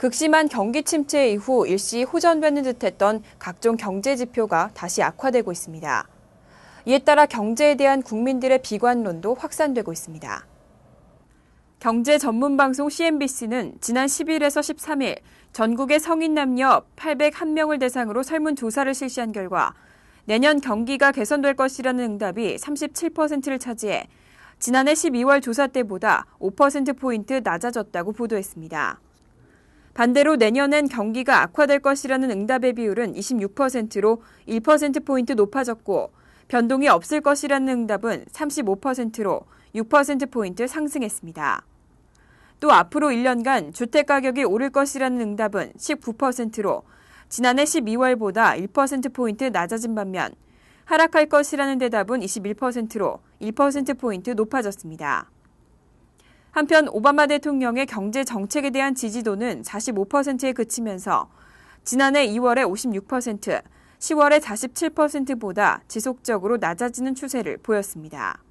극심한 경기 침체 이후 일시 호전되는 듯했던 각종 경제 지표가 다시 악화되고 있습니다. 이에 따라 경제에 대한 국민들의 비관론도 확산되고 있습니다. 경제 전문 방송 CNBC는 지난 10일에서 13일 전국의 성인 남녀 801명을 대상으로 설문 조사를 실시한 결과 내년 경기가 개선될 것이라는 응답이 37%를 차지해 지난해 12월 조사 때보다 5%포인트 낮아졌다고 보도했습니다. 반대로 내년엔 경기가 악화될 것이라는 응답의 비율은 26%로 1%포인트 높아졌고 변동이 없을 것이라는 응답은 35%로 6%포인트 상승했습니다. 또 앞으로 1년간 주택가격이 오를 것이라는 응답은 19%로 지난해 12월보다 1%포인트 낮아진 반면 하락할 것이라는 대답은 21%로 1%포인트 높아졌습니다. 한편 오바마 대통령의 경제 정책에 대한 지지도는 45%에 그치면서 지난해 2월에 56%, 10월에 47%보다 지속적으로 낮아지는 추세를 보였습니다.